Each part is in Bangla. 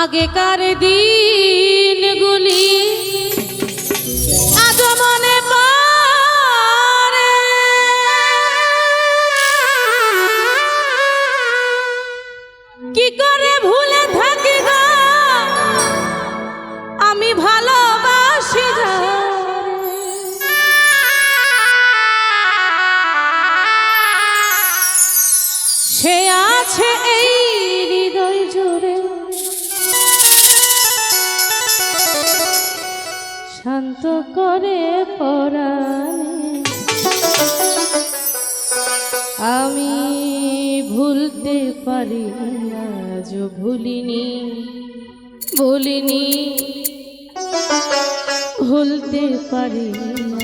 আগেকার দিনগুলি। করে পরাণে। আমি ভুলতে পারি আজ ভুলিনি ভুলিনি। ভুলতে পারি আজ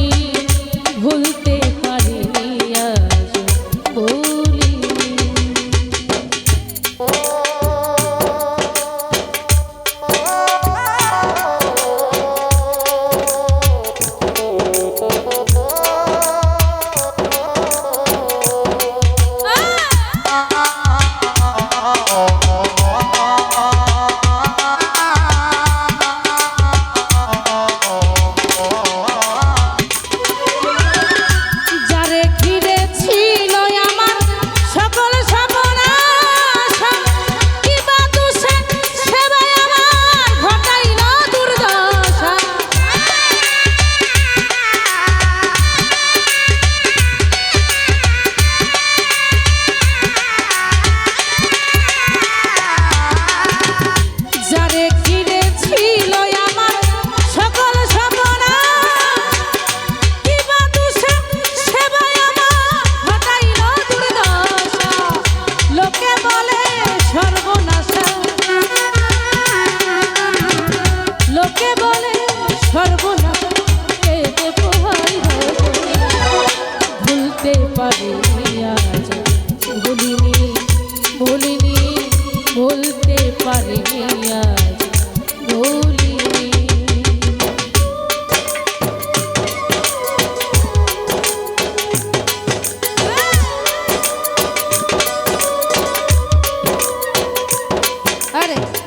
Allez